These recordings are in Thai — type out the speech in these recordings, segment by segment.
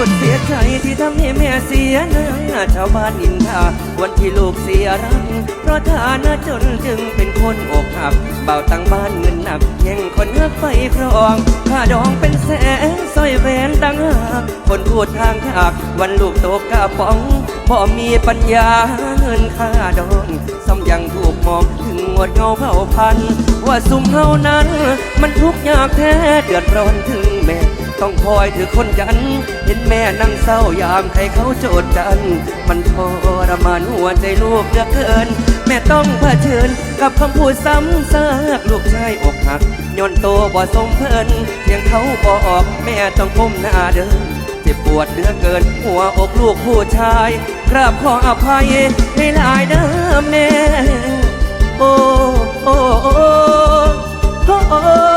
สุดเสียใจที่ทำให้แม่เสียหน้าชาวบ้านอินทาวันที่ลูกเสียรักเพราะฐานะจนจึงเป็นคนอกหักเบาตั้งบ้านเงินหนักย่งคนเลือกไฟครองค่าดองเป็นแสนสร้อยแหวนตั้งหากคนพูดทางถากวันลูกโตกระป๋องพ่อมีปัญญาเงินค่าดองซ้ำยังถูกมองถึงงวดเงาเผ่าพันว่าสุ่มเฮานั้น มันทุกข์ยากแท้เดือดร้อนถึงแม่ ต้องคอยถือคนจัน เห็นแม่นั่งเศร้ายามใครเขาโจดจัน มันทรมานหัวใจลูกเหลือเกิน แม่ต้องเผชิญกับคำพูดซ้ำซากลูกชายอกหักย้อนโตบ่สมเพินเพียงเขาบอกแม่ต้องก้มหน้าเดินเจ็บปวดเหลือเกินหัวอกลูกผู้ชายกราบขออภัยให้หลายเด้อแม่ โอ้โอ้โอ้โอ้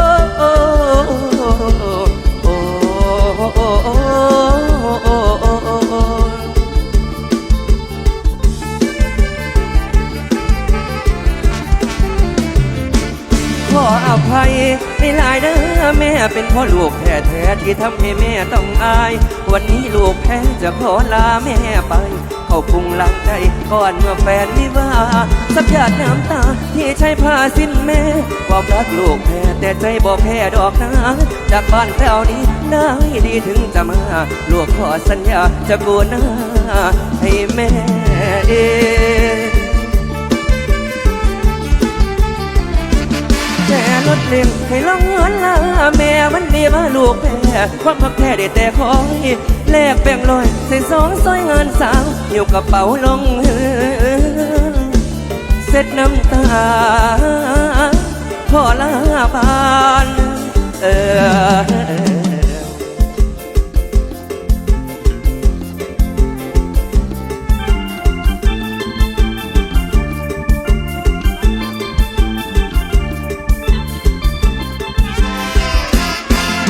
ภัยไม่ลายเด้อแม่เป็นพ่อลูกแท้แท้ที่ทำให้แม่ต้องอาย วันนี้ลูกแพ้จะขอลาแม่ไป เข้าพุงหลังใจก่อนเมื่อแฟนวิวาสับหยาดน้ำตาที่ใช้ผ้าสิ้นแม่ความรักลูกแพ้แต่ใจบอกแพ้ดอกนะจากบ้านแถวนี้ได้ดีถึงจะมาลูกขอสัญญาจะกูหน้าให้แม่เอง แม่รถเล่นให้ลองเงินลาแม่มันดีมาลูกแพ้ความพักแท้ได้แต่คอยแลกแบ่งลอยใส่สองซอยเงินสาวอยู่กระเป๋าลงเฮือเสร็จน้ำตาขอลาบานเออ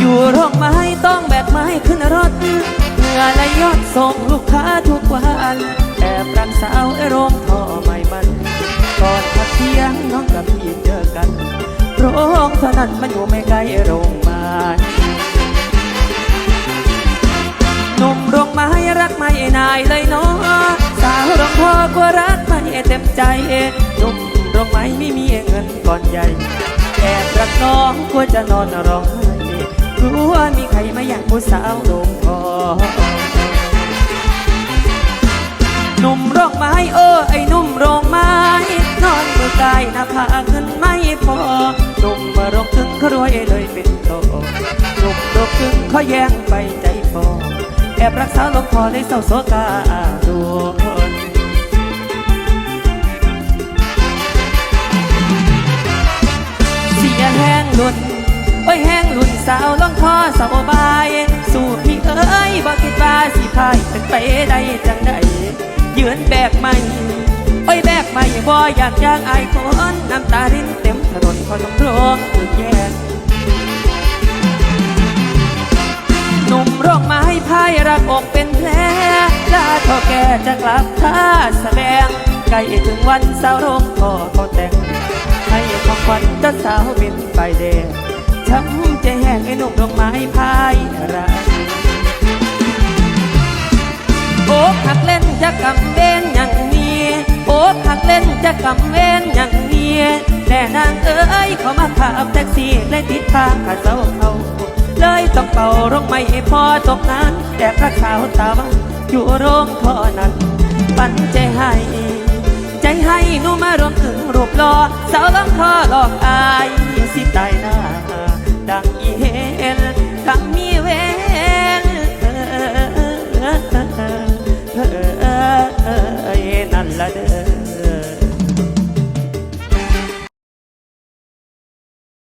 อยู่โรงไม้ต้องแบกไม้ขึ้นรถเหงื่อไหลยอดส่งลูกค้าทุกวันแอบรักสาวไอ้โรงท่อไม่มันก่อนพักเที่ยงน้องกับพี่เจอกัน โรงเท่านั้นมันอยู่ไม่ไกลโรงไม้หนุ่มโรงไม้รักไม่นายเลยเนาะสาวโรงพ่อก็รักไม่เต็มใจหนุ่มโรงไม้ไม่มีเงินก่อนใหญ่แอบรักน้องกลัวจะนอนร้อง รู้ว่ามีใครมาอยากผู้สาวลงคอหนุ่มโรงไม้เออไอ้หนุ่มโรงไม้ นอนมือกายหน้าผากเงินไม่พอหนุ่มมารคถึงขรวยเลยเป็นโตหนุ่มโรคถึงเขาแย่งไปใจฟอแอบรักษาลงคอเลยเศร้าโศกาดวนเสียแห้งหลุนโอ้ยแห้งหลุน สาวลองคอสาวบาย สู่พี่เอ้ยบอกคิดว่าสิพายเป็นไปได้จังใดยืนแบกไม่โอ้ยแบกไม่บ่อยากย่างอายคนน้ำตารินเต็มถนนคนลงร้องถึงแยกหนุ่มร้องไม้พายรักอกเป็นแผลลาท่าแกจะกลับท่าแสดงใกล้ถึงวันสาวโรงพอเขาแต่งให้ของขวัญเจ้าสาวเป็นไฟแดง ช้ำใจแห้งไอ้หนุ่มดอกไม้พายรักโอ้หักเล่นจะกำเบนอย่างนี้โอ้หักเล่นจะกำเบนอย่างนี้แต่นางเอ้ยเขามาขับแท็กซี่เลยติดทางขาเจ้าเขาเลยต้องเป่าร้องไม่พอตกนั้นแต่พระสาวตาวันอยู่โรงพอนั้นปันใจให้ใจให้หนูมารวมถึงรูปหล่อสาวลังคอหลอกอายสิตาย ladder.